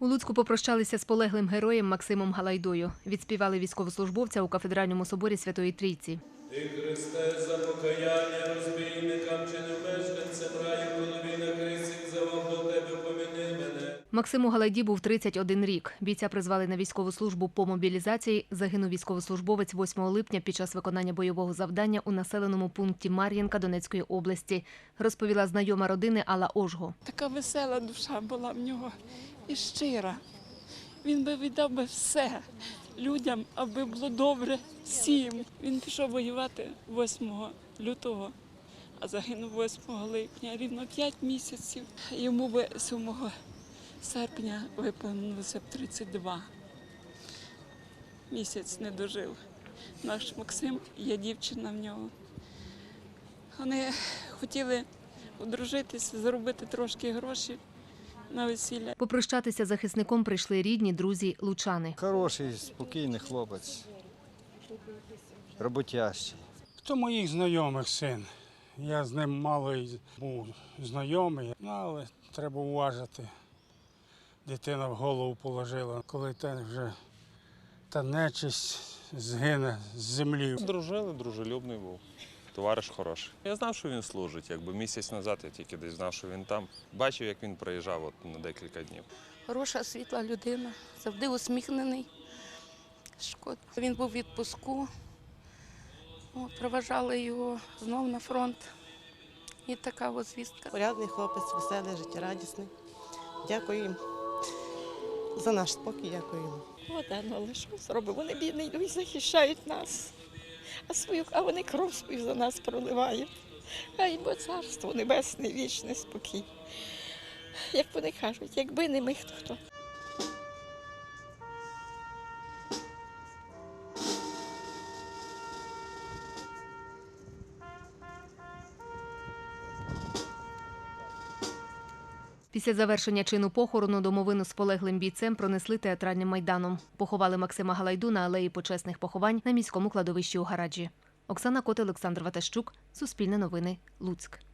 У Луцьку попрощалися з полеглим героєм Максимом Галайдою. Відспівали військовослужбовця у кафедральному соборі Святої Трійці. Ти, Христе, за покаяння Максиму Галайді був 31 рік. Бійця призвали на військову службу по мобілізації. Загинув військовослужбовець 8 липня під час виконання бойового завдання у населеному пункті Мар'їнка Донецької області, розповіла знайома родини Алла Ожго. Така весела душа була в нього і щира. Він би віддав би все людям, аби було добре всім. Він пішов воювати 8 лютого, а загинув 8 липня, рівно 5 місяців. Йому би 7 серпня виповнилося б 32. Місяць не дожив. Наш Максим, є дівчина в нього. Вони хотіли одружитися, заробити трошки гроші на весілля. Попрощатися з захисником прийшли рідні, друзі, лучани. Хороший, спокійний хлопець. Роботящий. Хто моїх знайомих син. Я з ним мало був знайомий, але треба уважити. Дитина в голову положила, коли та вже та нечисть згине з землі. Дружили, дружелюбний був. Товариш хороший. Я знав, що він служить. Якби місяць назад я тільки десь знав, що він там. Бачив, як він приїжджав от на декілька днів. Хороша, світла людина, завжди усміхнений. Шкода. Він був у відпуску. От, проважали його знов на фронт. І така от звістка. Порядний хлопець, веселий, життєрадісний. Дякую їм за наш спокій, дякую їм. От але що зробимо? Вони бідні люди захищають нас, а свою, а вони кров свою за нас проливають. Хай бо царство небесне, вічне спокій. Як вони кажуть, якби не ми, хто хто. Після завершення чину похорону домовину з полеглим бійцем пронесли театральним майданом. Поховали Максима Галайду на алеї почесних поховань на міському кладовищі у гараджі. Оксана Кот, Олександр Ватащук, Суспільне новини, Луцьк.